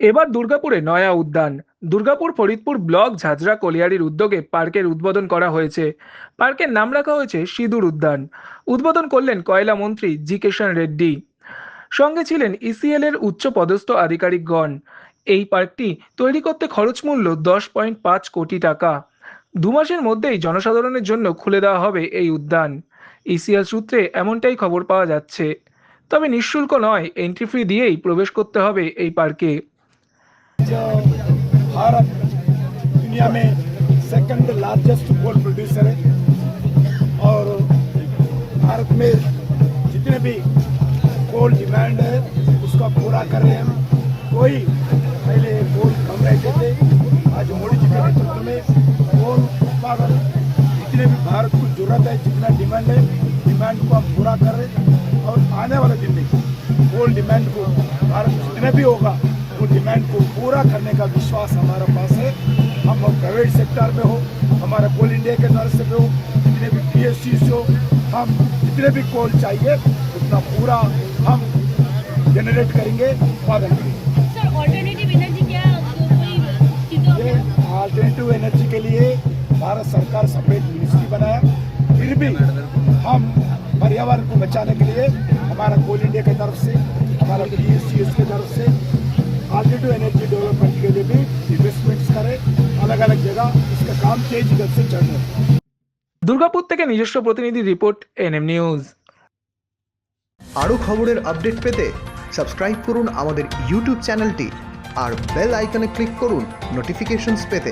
এবার দুর্গাপুরে নয়া উদ্যান। দুর্গাপুর ফরিদপুর ব্লক ঝাঁঝরা কলিয়ারির উদ্যোগে পার্কের উদ্বোধন করা হয়েছে। পার্কের নাম রাখা হয়েছে সিঁদুর উদ্যান। উদ্বোধন করলেন কয়লা মন্ত্রী জি কিষাণ রেড্ডি। সঙ্গে ছিলেন ইসিএল এর উচ্চ পদস্থ আধিকারিকগণ। এই পার্কটি তৈরি করতে খরচ মূল্য দশ পয়েন্ট পাঁচ কোটি টাকা। দু মাসের মধ্যেই জনসাধারণের জন্য খুলে দেওয়া হবে এই উদ্যান। ইসিএল সূত্রে এমনটাই খবর পাওয়া যাচ্ছে। তবে নিঃশুল্ক নয় এন্ট্রি ফি দিয়েই প্রবেশ করতে হবে এই পার্কে। भारत दुनिया में सेकंड लार्जेस्ट कोल प्रोड्यूसर है। और भारत में जितने भी कोल डिमांड है, उसका पूरा कर रहे हैं हम। कोई पहले कोल कम रहते थे, आज मोदी जी के नेतृत्व में कोल उत्पादन जितने भी भारत को ज़रूरत है, जितना डिमांड है डिमांड को हम पूरा कर रहे हैं। और आने वाले दिन में कोल डिमांड को भारत जितने भी होगा डिमांड को पूरा करने का विश्वास हमारे पास है। हम प्राइवेट सेक्टर में हो हमारे कोल इंडिया के तरफ़ से हो जितने भी पी एस हो हम जितने भी कोल चाहिए उतना पूरा हम जनरेट करेंगे उत्पादन करेंगे। ऑल्टरनेटिव एनर्जी क्या ये अल्टरनेटिव एनर्जी के लिए भारत सरकार सफ़ेद मिनिस्ट्री बनाया। फिर भी हम पर्यावरण को बचाने के लिए हमारा कोल इंडिया की तरफ़ से हमारा पी एनर्जी डेवलपमेंट के लिए भी इन्वेस्टमेंट्स करें अलग अलग जगह इसका काम तेज गति से चल रहा है দুর্গাপুর থেকে নিজস্ব প্রতিনিধি রিপোর্ট এনএম নিউজ আরও খবরের আপডেট পেতে সাবস্ক্রাইব করুন আমাদের ইউটিউব চ্যানেলটি আর বেল আইকনে ক্লিক করুন নোটিফিকেশনস পেতে